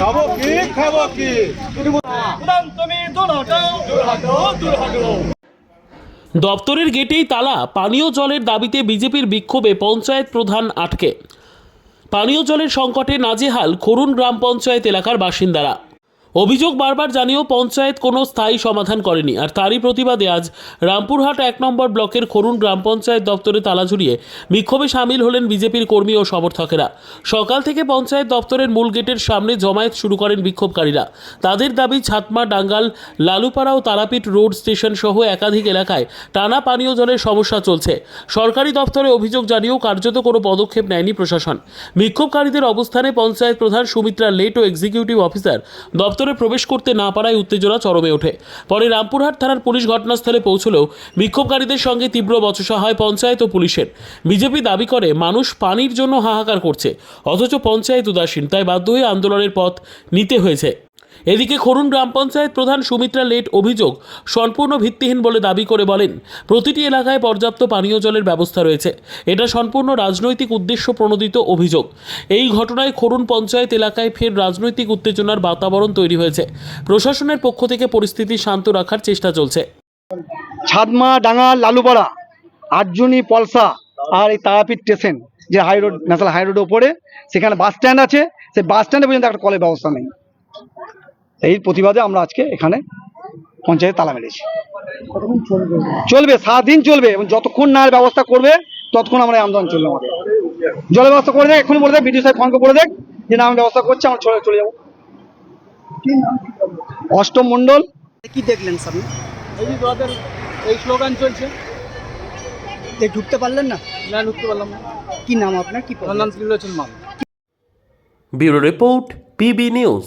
খাব কি? খাব কি? তুমি দূর হটাও দূর হটাও দূর হটাও দপ্তরের গেটেই তালা পানীয় জলের দাবিতে বিজেপির বিক্ষোভে পঞ্চায়েত প্রধান আটকে। পানীয় জলের সংকটে নাজেহাল খরুন গ্রাম পঞ্চায়েত এলাকার বাসিন্দারা। অভিযোগ বারবার জানিয়েও পঞ্চায়েত কোনো স্থায়ী সমাধান করেনি। আর তারই প্রতিবাদে আজ রামপুরহাট এক নম্বর ব্লকের খরুন গ্রাম পঞ্চায়েত দপ্তরে তালা ঝুলিয়ে বিক্ষোভে সামিল হলেন বিজেপির কর্মী ও সমর্থকেরা। সকাল থেকে পঞ্চায়েত দপ্তরের মূল গেটের সামনে জমায়েত শুরু করেন বিক্ষোভকারীরা। তাদের দাবি, ছাতমা, ডাঙ্গাল, লালুপাড়া ও তারাপীঠ রোড স্টেশন সহ একাধিক এলাকায় টানা পানীয় জলের সমস্যা চলছে। সরকারি দপ্তরে অভিযোগ জানিয়েও কার্যত কোনো পদক্ষেপ নেয়নি প্রশাসন। বিক্ষোভকারীদের অবস্থানে পঞ্চায়েত প্রধান সুমিত্রা লেট ও এক্সিকিউটিভ অফিসার দপ্তরে প্রবেশ করতে না পারায় উত্তেজনা চরমে ওঠে। পরে রামপুরহাট থানার পুলিশ ঘটনাস্থলে পৌঁছলেও বিক্ষোভকারীদের সঙ্গে তীব্র বচসা হয় পঞ্চায়েত ও পুলিশের। বিজেপি দাবি করে, মানুষ পানির জন্য হাহাকার করছে, অথচ পঞ্চায়েত উদাসীন, তাই বাধ্য হয়ে আন্দোলনের পথ নিতে হয়েছে। এদিকে খরুন গ্রাম পঞ্চায়েত প্রধান সুমিত্রা লেট অভিযোগ সম্পূর্ণ ভিত্তিহীন বলে দাবি করে বলেন, প্রতিটি এলাকায় পর্যাপ্ত পানীয় জলের ব্যবস্থা রয়েছে। এটা সম্পূর্ণ রাজনৈতিক উদ্দেশ্য প্রণোদিত অভিযোগ। এই ঘটনায় খরুন পঞ্চায়েত এলাকায় ফের রাজনৈতিক উত্তেজনার বাতাবরণ তৈরি হয়েছে। প্রশাসনের পক্ষ থেকে পরিস্থিতি শান্ত রাখার চেষ্টা চলছে। ছাদমা ডাঙ্গা লালুপাড়া, আটজনী পলসা আর এই তারাপীঠ স্টেশন, যে হাই রোড ন্যাশনাল হাই রোডের ওপরে, সেখানে বাস স্ট্যান্ড আছে। সেই বাস স্ট্যান্ডে পর্যন্ত একটা কলের ব্যবস্থা নেই। এই প্রতিবাদে আমরা আজকে এখানে পঞ্চায়েত তালা মেরেছি। চলবে সারাদিন চলবে এবং যতক্ষণ না এর ব্যবস্থা করবে ততক্ষণ আমরা এই আন্দোলন চলবে আমাদের। জলের ব্যবস্থা করে দেখ এখন বলে দেখ বিডিও সাহেব ফোনকে বলে দেখ যে না আমি ব্যবস্থা করছি আমরা চলে চলে যাব। অষ্টম মণ্ডল। কি দেখলেন সামনে এই যে তোদের এই স্লোগান চলছে। ঢুকতে পারলেন না? না ঢুকতে পারলাম না। কি নাম আপনার? কি নাম Trilochan Mal. Bureau report PB news.